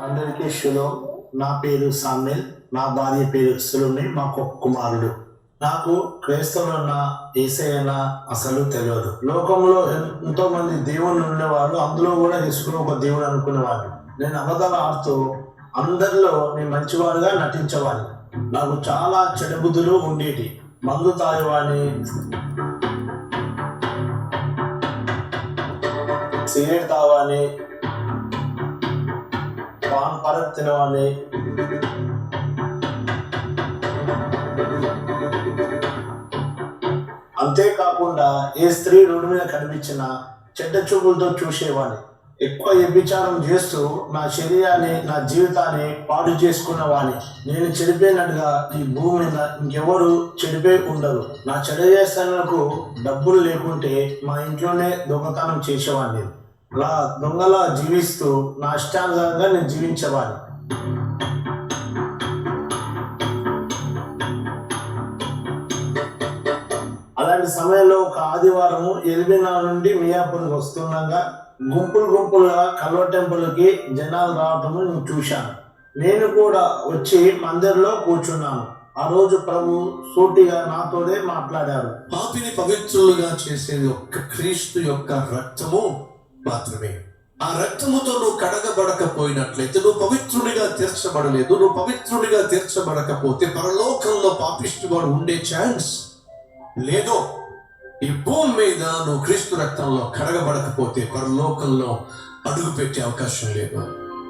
అందరికీ షులో నా పేరు సామ్యల్. నా భార్య పేరు సులుమి మాకు ఒక కుమారుడు. నాకు క్రైస్తవులున్న ఏసైనా అసలు తెలియదు. లోకంలో ఎంతో మంది దేవుళ్ళు ఉండేవారు. అందులో కూడా యేసుకుని ఒక దేవుడు అనుకునేవాడు. నేను అబద్ధాలు ఆడుతూ అందరిలో నేను మంచివాడుగా నటించేవాడిని. నాకు చాలా చెడుబుద్ధులు ఉండేటి మందు తాగేవాడిని. సిగరెట్ తాగని పాన్ பரத்தினவானே అంతేకాకుండా ఏ స్త్రీ రోడ్డు మీద కనిపించినా చెడ్డ చూపులతో చూసేవాడిని. ఎక్కువ వ్యభిచారం చేస్తూ నా శరీరాన్ని నా జీవితాన్ని పాడు చేసుకున్నవాడిని. నేను చెడిపోయినట్టుగా ఈ భూమి మీద ఇంకెవరు చెడిపోయి ఉండరు. నా చెడు చేస్తానకు డబ్బులు లేకుంటే మా ఇంట్లోనే దొంగతనం చేసేవాడిని లా దొంగలా జీవిస్తూ నా ఇష్టానుసారంగా నేను జీవించేవాడిని. అలాంటి సమయంలో ఒక ఆదివారము ఎలిమినా నుండి మియాపూర్కి వస్తుండగా గుంపులు గుంపులుగా కల్వ టెంపుల్కి జనాలు రావటము నేను చూశాను. నేను కూడా వచ్చి మందిర్లో కూర్చున్నాను. ఆ రోజు ప్రభు సూటిగా నాతోనే మాట్లాడారు. పాపిని పవిత్రులుగా చేసేది ఒక్క క్రీస్తు యొక్క రక్తము మాత్రమే. ఆ రక్తముతో నువ్వు కడగబడకపోయినట్లయితే నువ్వు పవిత్రుడిగా తీర్చబడలేదు నువ్వు పవిత్రుడిగా తీర్చబడకపోతే పరలోకంలో పాపిష్టివాడు ఉండే ఛాన్స్ లేదు. ఈ భూమి మీద నువ్వు క్రీస్తు రక్తంలో కడగబడకపోతే పరలోకంలో అడుగు పెట్టే అవకాశం లేదు.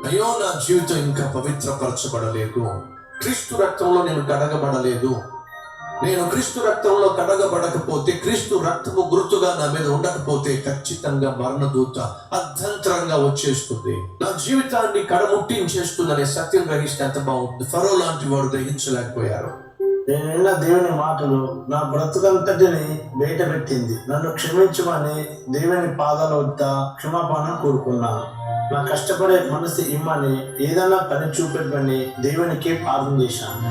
అయ్యో నా జీవితం ఇంకా పవిత్రపరచబడలేదు. క్రీస్తు రక్తంలో నేను కడగబడలేదు. నేను క్రీస్తు రక్తంలో కడగబడకపోతే క్రీస్తు రక్తము గుర్తుగా నా మీద ఉండకపోతే ఖచ్చితంగా మరణదూత అర్ధంతరంగా వచ్చేస్తుంది. నా జీవితాన్ని కడముట్టించేస్తుందనే సత్యం గ్రహిస్తే ఎంత బాగుంటుంది. ఫరో లాంటి వాడు గ్రహించలేకపోయారు. నేను దేవుని మాటలు నా బ్రతుకంతటిని బయట పెట్టింది నన్ను క్షమించమని దేవుని పాదాల వద్ద క్షమాపణ కోరుకున్నాను నా కష్టపడే మనసు ఇమ్మని ఏదైనా పని చూపెట్టమని దేవునికి ప్రార్థన చేశాను.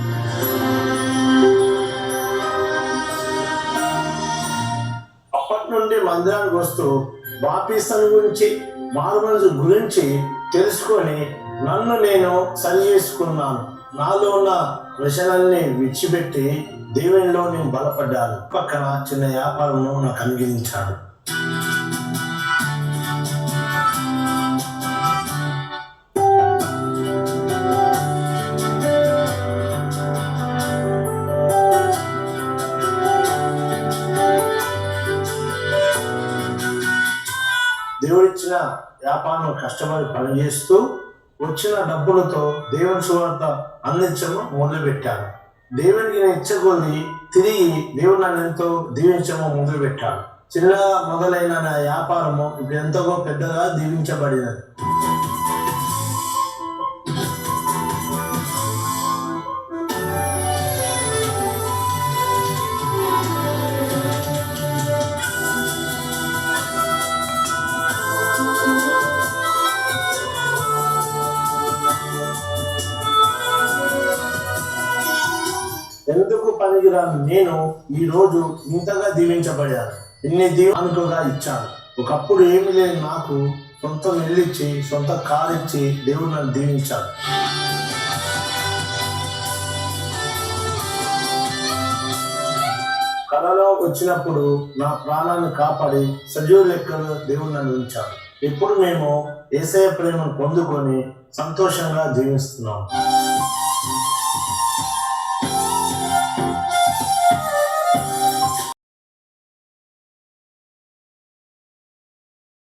మందిరానికి వస్తూ బాపీసన్ గురించి మారుమనసు గురించి తెలుసుకొని నన్ను నేను సరి చేసుకున్నాను. నాలో ఉన్న వ్యసనాల్ని విడిచిపెట్టి దేవునిలో నేను బలపడ్డాను. పక్కన చిన్న వ్యాపారంలో నాకు అనుగ్రహించాడు. దేవుడిచ్చిన వ్యాపారం కష్టపడి పనిచేస్తూ వచ్చిన డబ్బులతో దేవుని సువార్త అందించడం మొదలుపెట్టాను దేవునికి నేను ఇచ్చగొంది తిరిగి దేవుడు నన్ను ఎంతో దీవించడం మొదలుపెట్టాడు చిన్నగా మొదలైన నా వ్యాపారము ఇప్పుడు ఎంతో పెద్దగా దీవించబడినది? ఎందుకు నేను ఈ రోజు ఇంతగా దీవించబడాను. ఇన్ని దీవెనకుగా ఇచ్చాను. ఒకప్పుడు ఏమి లేని నాకు సొంత ఇల్లిచ్చి సొంత కారు ఇచ్చి దేవుడు నన్ను దీవించాడు. కళలో వచ్చినప్పుడు నా ప్రాణాన్ని కాపాడి సజీవ లెక్కలు దేవుడు నన్ను ఉంచాడు. ఇప్పుడు మేము ఏసయ ప్రేమను పొందుకొని సంతోషంగా జీవిస్తున్నాం.